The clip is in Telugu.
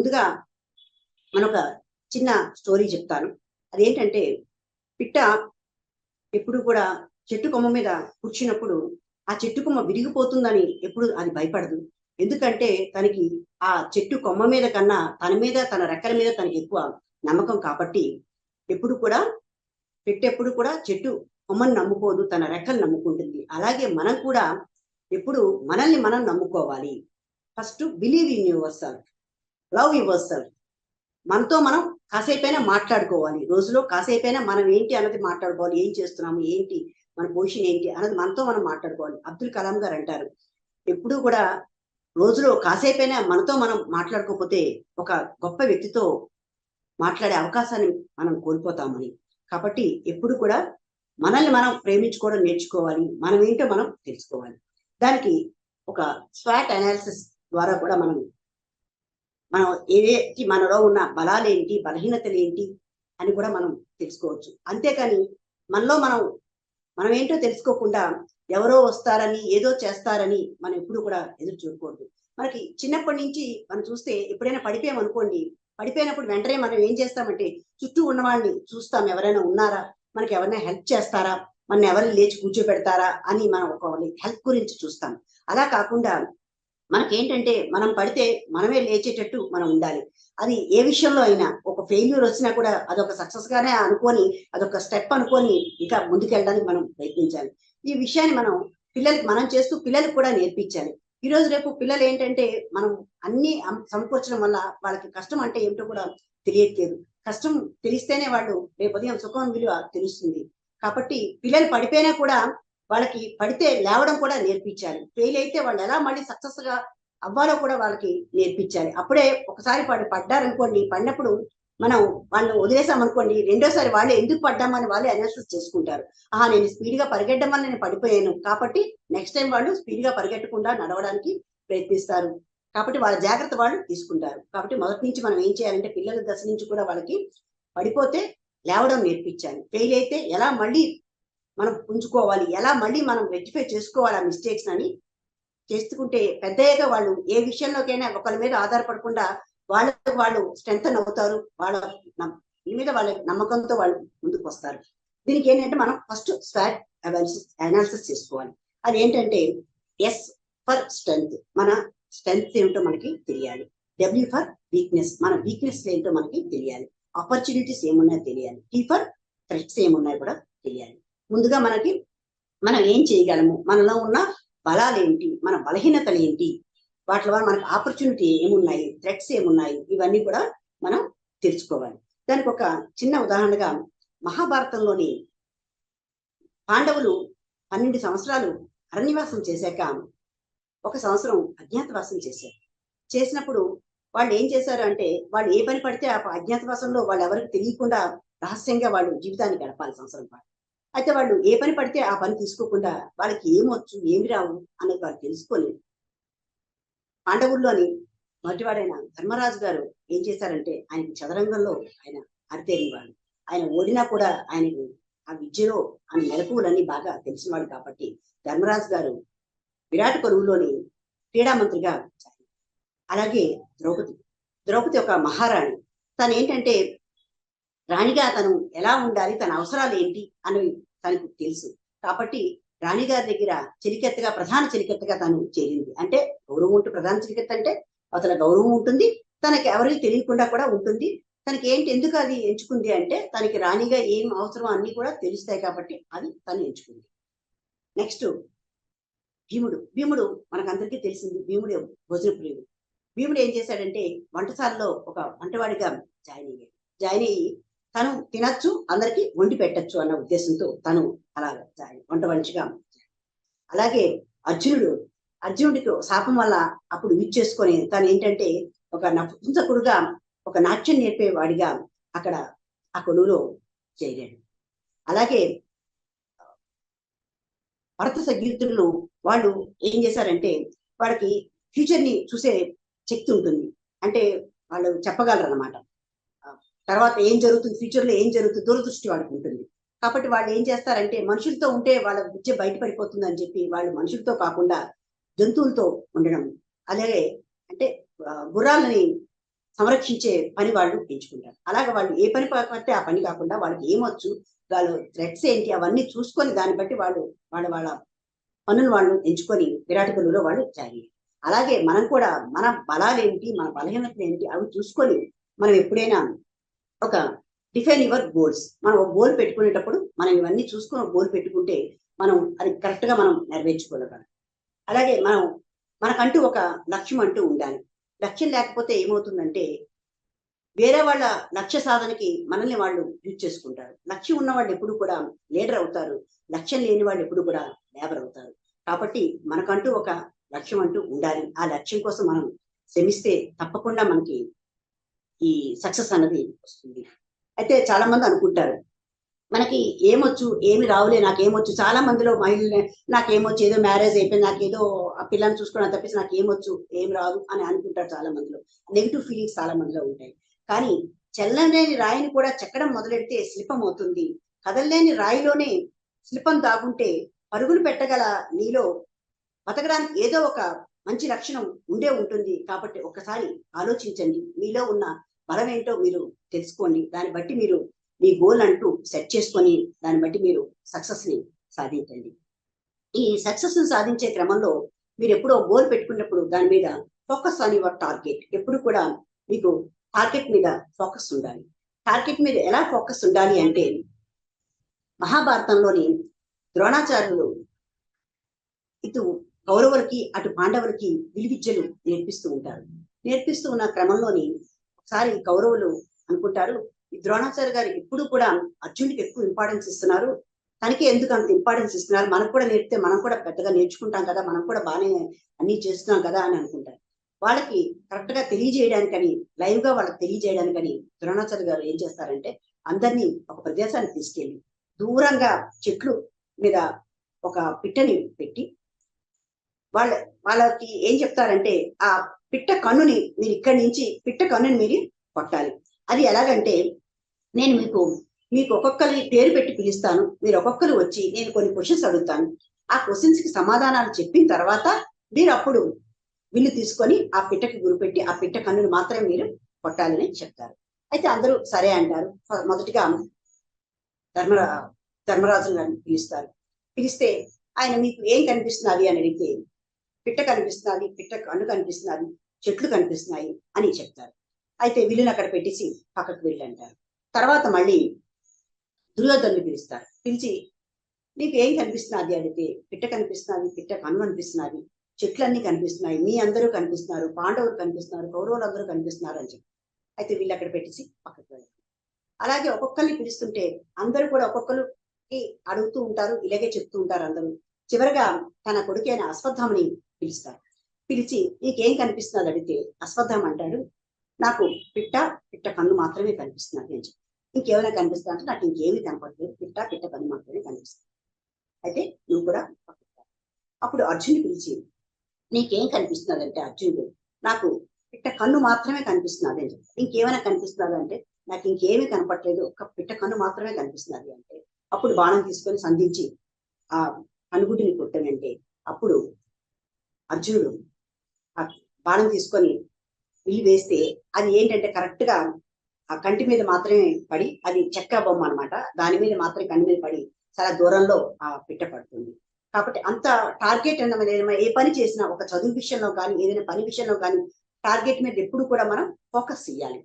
ముందుగా మన ఒక చిన్న స్టోరీ చెప్తాను. అదేంటంటే పిట్ట ఎప్పుడు కూడా చెట్టు కొమ్మ మీద కూర్చున్నప్పుడు ఆ చెట్టు కొమ్మ విరిగిపోతుందని ఎప్పుడు అది భయపడదు. ఎందుకంటే తనకి ఆ చెట్టు కొమ్మ మీద కన్నా తన మీద తన రెక్కల మీద తనకి ఎక్కువ నమ్మకం కాబట్టి ఎప్పుడు కూడా పెట్టెప్పుడు కూడా చెట్టు కొమ్మను నమ్ముకోదు తన రెక్కలు నమ్ముకుంటుంది. అలాగే మనం కూడా ఎప్పుడు మనల్ని మనం నమ్ముకోవాలి. First believe in yourself. Love yourself మనతో మనం కాసేపైనా మాట్లాడుకోవాలి. రోజులో కాసేపైనా మనం ఏంటి అన్నది మాట్లాడుకోవాలి. ఏం చేస్తున్నాము? ఏంటి? మన పొజిషన్ ఏంటి? అన్నది మనతో మనం మాట్లాడుకోవాలి. అబ్దుల్ కలాం గారు అంటారు. ఎప్పుడూ కూడా రోజులో కాసేపైనా మనతో మనం మాట్లాడుకోకపోతే ఒక గొప్ప వ్యక్తితో మాట్లాడే అవకాశాన్ని మనం కోల్పోతామని. కాబట్టి ఎప్పుడు కూడా మనల్ని మనం ప్రేమించుకోవడం నేర్చుకోవాలి. మనం ఏంటో మనం తెలుసుకోవాలి. దానికి ఒక స్వాట్ అనాలిసిస్ ద్వారా కూడా మనం మనం ఏదేంటి మనలో ఉన్న బలాలు ఏంటి బలహీనతలు ఏంటి అని కూడా మనం తెలుసుకోవచ్చు. అంతేకాని మనలో మనం మనం ఏంటో తెలుసుకోకుండా ఎవరో వస్తారని ఏదో చేస్తారని మనం ఎప్పుడు కూడా ఎదురు చూడకూడదు. మనకి చిన్నప్పటి నుంచి మనం చూస్తే ఎప్పుడైనా పడిపోయామనుకోండి పడిపోయినప్పుడు వెంటనే మనం ఏం చేస్తామంటే చుట్టూ ఉన్నవాళ్ళని చూస్తాం. ఎవరైనా ఉన్నారా? మనకి ఎవరైనా హెల్ప్ చేస్తారా? మన ఎవరిని లేచి కూర్చోబెడతారా? అని మనం ఒక హెల్ప్ గురించి చూస్తాం. అలా కాకుండా మనకేంటంటే మనం పడితే మనమే లేచేటట్టు మనం ఉండాలి. అది ఏ విషయంలో అయినా ఒక ఫెయిల్యూర్ వచ్చినా కూడా అదొక సక్సెస్ గానే అనుకొని అదొక స్టెప్ అనుకొని ఇంకా ముందుకెళ్ళడానికి మనం ప్రయత్నించాలి. ఈ విషయాన్ని మనం పిల్లలకి మనం చేస్తూ పిల్లలకు కూడా నేర్పించాలి. ఈ రోజు రేపు పిల్లలు ఏంటంటే మనం అన్ని సమకూర్చడం వల్ల వాళ్ళకి కష్టం అంటే ఏమిటో కూడా తెలియట్లేదు. కష్టం తెలిస్తేనే వాళ్ళు రేపు ఉదయం సుఖం విలువ తెలుస్తుంది. కాబట్టి పిల్లలు పడిపోయినా కూడా వాళ్ళకి పడితే లేవడం కూడా నేర్పించాలి. ఫెయిల్ అయితే వాళ్ళు ఎలా మళ్ళీ సక్సెస్గా అవ్వాలో కూడా వాళ్ళకి నేర్పించాలి. అప్పుడే ఒకసారి పడి పడ్డారనుకోండి పడినప్పుడు మనం వాళ్ళని వదిలేసామనుకోండి రెండోసారి వాళ్ళు ఎందుకు పడ్డామని వాళ్ళే అనాలిసిస్ చేసుకుంటారు. ఆహా నేను స్పీడ్గా పరిగెట్టడం వల్ల నేను పడిపోయాను కాబట్టి నెక్స్ట్ టైం వాళ్ళు స్పీడ్గా పరిగెట్టకుండా నడవడానికి ప్రయత్నిస్తారు. కాబట్టి వాళ్ళ జాగ్రత్త వాళ్ళు తీసుకుంటారు. కాబట్టి మొదటి నుంచి మనం ఏం చేయాలంటే పిల్లల దశ నుంచి కూడా వాళ్ళకి పడిపోతే లేవడం నేర్పించాలి. ఫెయిల్ అయితే ఎలా మళ్ళీ మనం పుంజుకోవాలి. ఎలా మళ్ళీ మనం రెక్టిఫై చేసుకోవాలి ఆ మిస్టేక్స్ అని చేసుకుంటే పెద్దయ్యాక వాళ్ళు ఏ విషయంలోకైనా ఒకరి మీద ఆధారపడకుండా వాళ్ళకు వాళ్ళు స్ట్రెంత్ అవుతారు వాళ్ళ దీని మీద వాళ్ళ నమ్మకంతో వాళ్ళు ముందుకు వస్తారు. దీనికి ఏంటంటే మనం ఫస్ట్ స్వాట్ అనాలిసిస్ అనాలిసిస్ చేసుకోవాలి. అది ఏంటంటే ఎస్ ఫర్ స్ట్రెంగ్త్ మన స్ట్రెంగ్త్ ఏమిటో మనకి తెలియాలి. డబ్ల్యూ ఫర్ వీక్నెస్ మన వీక్నెస్ ఏంటో మనకి తెలియాలి. ఆపర్చునిటీస్ ఏమున్నాయో తెలియాలి. టీ ఫర్ థ్రెట్స్ ఏమున్నాయో కూడా తెలియాలి. ముందుగా మనకి మనం ఏం చేయగలము? మనలో ఉన్న బలాలు ఏంటి మన బలహీనతలు ఏంటి వాటి వల్ల మనకు ఆపర్చునిటీ ఏమున్నాయి? థ్రెట్స్ ఏమున్నాయి? ఇవన్నీ కూడా మనం తెలుసుకోవాలి. దానికి ఒక చిన్న ఉదాహరణగా మహాభారతంలోని పాండవులు పన్నెండు సంవత్సరాలు అరణ్యవాసం చేశాక ఒక సంవత్సరం అజ్ఞాతవాసం చేశారు. చేసినప్పుడు వాళ్ళు ఏం చేశారు అంటే వాళ్ళు ఏ పని పడితే ఆ అజ్ఞాతవాసంలో వాళ్ళు ఎవరికి తెలియకుండా రహస్యంగా వాళ్ళు జీవితాన్ని గడపాలి సంవత్సరం పాటు. అయితే వాళ్ళు ఏ పని పడితే ఆ పని తీసుకోకుండా వాళ్ళకి ఏమొచ్చు ఏమి రావు అనేది వాళ్ళు తెలుసుకోలేదు. పాండవుల్లోని మొదటివాడైన ధర్మరాజు గారు ఏం చేశారంటే ఆయన చదరంగంలో ఆయన అరితేరివాడు ఆయన ఓడినా కూడా ఆయనకు ఆ విద్యలో ఆయన మెలకువలన్నీ బాగా తెలిసినవాడు కాబట్టి ధర్మరాజు గారు విరాట్ కొలువులోని క్రీడా మంత్రిగా. అలాగే ద్రౌపది. ద్రౌపది ఒక మహారాణి. తను ఏంటంటే రాణిగా తను ఎలా ఉండాలి తన అవసరాలు ఏంటి అని తనకు తెలుసు. కాబట్టి రాణిగారి దగ్గర చెలికెత్తగా ప్రధాన చెలికెత్తగా తను చేరింది. అంటే గౌరవం ఉంటుంది ప్రధాన చెలికెత్త అంటే అతని గౌరవం ఉంటుంది తనకి ఎవరికి తెలియకుండా కూడా ఉంటుంది. తనకి ఏంటి ఎందుకు అది ఎంచుకుంది అంటే తనకి రాణిగా ఏం అవసరం అన్ని కూడా తెలుస్తాయి కాబట్టి అది తను ఎంచుకుంది. నెక్స్ట్ భీముడు. భీముడు మనకందరికీ తెలిసింది భీముడు భోజన ప్రియుడు భీముడు ఏం చేశాడంటే వంటశాలలో ఒక వంటవాడిగా జాయిన్ అయ్యాడు. జాయిన్ అయ్యి తను తినచ్చు అందరికి వండి పెట్టచ్చు అన్న ఉద్దేశంతో తను అలా వంట మనిషిగా అలాగే అర్జునుడు అర్జునుడికి శాపం వల్ల అప్పుడు యూజ్ చేసుకొని తను ఏంటంటే ఒక నపుంసకుడుగా ఒక నాట్యం నేర్పేవాడిగా అక్కడ ఆ కొలువులో చేరాడు. అలాగే భరత సగీర్తులు వాళ్ళు ఏం చేశారంటే వాళ్ళకి ఫ్యూచర్ని చూసే శక్తి ఉంటుంది. అంటే వాళ్ళు చెప్పగలరు అనమాట తర్వాత ఏం జరుగుతుంది? ఫ్యూచర్లో ఏం జరుగుతుంది? దూరదృష్టి వాళ్ళకి ఉంటుంది. కాబట్టి వాళ్ళు ఏం చేస్తారంటే మనుషులతో ఉంటే వాళ్ళ విద్య బయటపడిపోతుంది అని చెప్పి వాళ్ళు మనుషులతో కాకుండా జంతువులతో ఉండడం. అలాగే అంటే గుర్రాలని సంరక్షించే పని వాళ్ళు ఎంచుకుంటారు. అలాగే వాళ్ళు ఏ పని పడితే ఆ పని కాకుండా వాళ్ళకి ఏమొచ్చు? వాళ్ళు థ్రెడ్స్ ఏంటి? అవన్నీ చూసుకొని దాన్ని బట్టి వాళ్ళు వాళ్ళ వాళ్ళ పనులు వాళ్ళు ఎంచుకొని విరాట్ వాళ్ళు జాయిన్ అలాగే మనం కూడా మన బలాలు ఏంటి మన బలహీనతలు ఏంటి అవి చూసుకొని మనం ఎప్పుడైనా ఒక డిఫైన్ యువర్ గోల్స్. మనం ఒక గోల్ పెట్టుకునేటప్పుడు మనం ఇవన్నీ చూసుకుని ఒక గోల్ పెట్టుకుంటే మనం అది కరెక్ట్గా మనం నెరవేర్చుకోగలం. అలాగే మనం మనకంటూ ఒక లక్ష్యం అంటూ ఉండాలి. లక్ష్యం లేకపోతే ఏమవుతుందంటే వేరే వాళ్ళ లక్ష్య సాధనకి మనల్ని వాళ్ళు యూజ్ చేసుకుంటారు. లక్ష్యం ఉన్న వాళ్ళు ఎప్పుడు కూడా లీడర్ అవుతారు. లక్ష్యం లేని వాళ్ళు ఎప్పుడు కూడా లేబర్ అవుతారు. కాబట్టి మనకంటూ ఒక లక్ష్యం అంటూ ఉండాలి. ఆ లక్ష్యం కోసం మనం శ్రమిస్తే తప్పకుండా మనకి ఈ సక్సెస్ అన్నది వస్తుంది. అయితే చాలా మంది అనుకుంటారు మనకి ఏమొచ్చు ఏమి రావులే నాకేమొచ్చు. చాలా మందిలో మహిళ నాకేమొచ్చు ఏదో మ్యారేజ్ అయిపోయింది నాకేదో ఆ పిల్లని చూసుకోవడం తప్పించి నాకు ఏమొచ్చు ఏం రాదు అని అనుకుంటారు చాలా మందిలో. నెగిటివ్ ఫీలింగ్స్ చాలా మందిలో ఉంటాయి. కానీ చెల్లలేని రాయిని కూడా చెక్కడం మొదలెడితే శిల్పం అవుతుంది కదలలేని రాయిలోనే శిల్పం దాగుంటే పరుగులు పెట్టగల నీలో బతకడానికి ఏదో ఒక మంచి లక్షణం ఉండే ఉంటుంది. కాబట్టి ఒక్కసారి ఆలోచించండి. మీలో ఉన్న బలం ఏంటో మీరు తెలుసుకోండి. దాన్ని బట్టి మీరు మీ గోల్ అంటూ సెట్ చేసుకొని దాన్ని బట్టి మీరు సక్సెస్ని సాధించండి. ఈ సక్సెస్ని సాధించే క్రమంలో మీరు ఎప్పుడో గోల్ పెట్టుకున్నప్పుడు దాని మీద ఫోకస్ ఆన్ యువర్ టార్గెట్ ఎప్పుడు కూడా మీకు టార్గెట్ మీద ఫోకస్ ఉండాలి. టార్గెట్ మీద ఎలా ఫోకస్ ఉండాలి అంటే మహాభారతంలోని ద్రోణాచార్యులు ఇటు కౌరవులకి అటు పాండవులకి విలువిద్యలు నేర్పిస్తూ ఉంటారు. నేర్పిస్తూ ఉన్న క్రమంలోని ఒకసారి కౌరవులు అనుకుంటారు. ఈ ద్రోణాచార్య గారు ఎప్పుడు కూడా అర్జునుడికి ఎక్కువ ఇంపార్టెన్స్ ఇస్తున్నారు. తనకి ఎందుకు అంత ఇంపార్టెన్స్ ఇస్తున్నారు? మనకు కూడా నేర్పితే మనం కూడా పెద్దగా నేర్చుకుంటాం కదా మనం కూడా బాగానే అన్ని చేస్తున్నాం కదా అని అనుకుంటారు. వాళ్ళకి కరెక్ట్గా తెలియజేయడానికని లైవ్గా వాళ్ళకి తెలియజేయడానికని ద్రోణాచార్య గారు ఏం చేస్తారంటే అందరినీ ఒక ప్రదేశానికి తీసుకెళ్ళి దూరంగా చెట్లు మీద ఒక పిట్టని పెట్టి వాళ్ళ వాళ్ళకి ఏం చెప్తారంటే ఆ పిట్ట కన్నుని మీరు ఇక్కడి నుంచి పిట్ట కన్నుని మీరు కొట్టాలి. అది ఎలాగంటే నేను మీకు మీకు ఒక్కొక్కరి పేరు పెట్టి పిలుస్తాను. మీరు ఒక్కొక్కరు వచ్చి నేను కొన్ని క్వశ్చన్స్ అడుగుతాను. ఆ క్వశ్చన్స్కి సమాధానాలు చెప్పిన తర్వాత మీరు అప్పుడు విల్లు తీసుకొని ఆ పిట్టకి గురిపెట్టి ఆ పిట్ట కన్నుని మాత్రమే మీరు కొట్టాలని చెప్తారు. అయితే అందరూ సరే అంటారు. మొదటిగా ధర్మరా ధర్మరాజు గారిని పిలుస్తారు. పిలిస్తే ఆయన మీకు ఏం కనిపిస్తున్నది? అని అడిగితే పిట్ట కనిపిస్తున్నది పిట్ట కన్ను కనిపిస్తున్నది చెట్లు కనిపిస్తున్నాయి అని చెప్తారు. అయితే వీళ్ళని అక్కడ పెట్టేసి పక్కకు వెళ్ళి అంటారు తర్వాత మళ్ళీ దుర్యోధను పిలుస్తారు. పిలిచి నీకు ఏం కనిపిస్తున్నది అడిగితే పిట్ట కనిపిస్తున్నది పిట్ట కన్ను కనిపిస్తున్నది చెట్లన్నీ కనిపిస్తున్నాయి మీ అందరూ కనిపిస్తున్నారు పాండవులు కనిపిస్తున్నారు కౌరవులు అందరూ కనిపిస్తున్నారు అని చెప్పి. అయితే వీళ్ళు అక్కడ పెట్టేసి పక్కకు వెళ్ళారు. అలాగే ఒక్కొక్కరిని పిలుస్తుంటే అందరూ కూడా ఒక్కొక్కరికి అడుగుతూ ఉంటారు ఇలాగే చెప్తూ ఉంటారు అందరూ. చివరగా తన కొడుకైన అశ్వత్థామని పిలుస్తారు పిలిచి నీకేం కనిపిస్తున్నది అడిగితే అశ్వత్థామ అంటాడు. నాకు పిట్ట పిట్ట కన్ను మాత్రమే కనిపిస్తున్నాడు నేను చెప్పి. ఇంకేమైనా కనిపిస్తా అంటే నాకు ఇంకేమీ కనపడలేదు. పిట్ట పిట్ట కన్ను మాత్రమే కనిపిస్తుంది. అయితే నువ్వు కూడా అప్పుడు అర్జునుని పిలిచి నీకేం కనిపిస్తున్నది? అంటే అర్జునుడు నాకు పిట్ట కన్ను మాత్రమే కనిపిస్తున్నది అని చెప్పి. ఇంకేమైనా కనిపిస్తున్నది? అంటే నాకు ఇంకేమీ కనపట్లేదు ఒక పిట్ట కన్ను మాత్రమే కనిపిస్తున్నది అంటే. అప్పుడు బాణం తీసుకొని సంధించి ఆ కనుగుడ్డిని కొట్టమంటే అప్పుడు అర్జునుడు ఆ బాణం తీసుకొని విల్లు వేస్తే అది ఏంటంటే కరెక్ట్గా ఆ కంటి మీద మాత్రమే పడి అది చెక్క బొమ్మ అన్నమాట. దాని మీద మాత్రమే కంటి మీద పడి చాలా దూరంలో ఆ పిట్ట పడుతుంది. కాబట్టి అంత టార్గెట్ అన్నది ఏ పని చేసినా ఒక చదువు విషయంలో కానీ ఏదైనా పని విషయంలో కానీ టార్గెట్ మీద ఎప్పుడు కూడా మనం ఫోకస్ చేయాలి.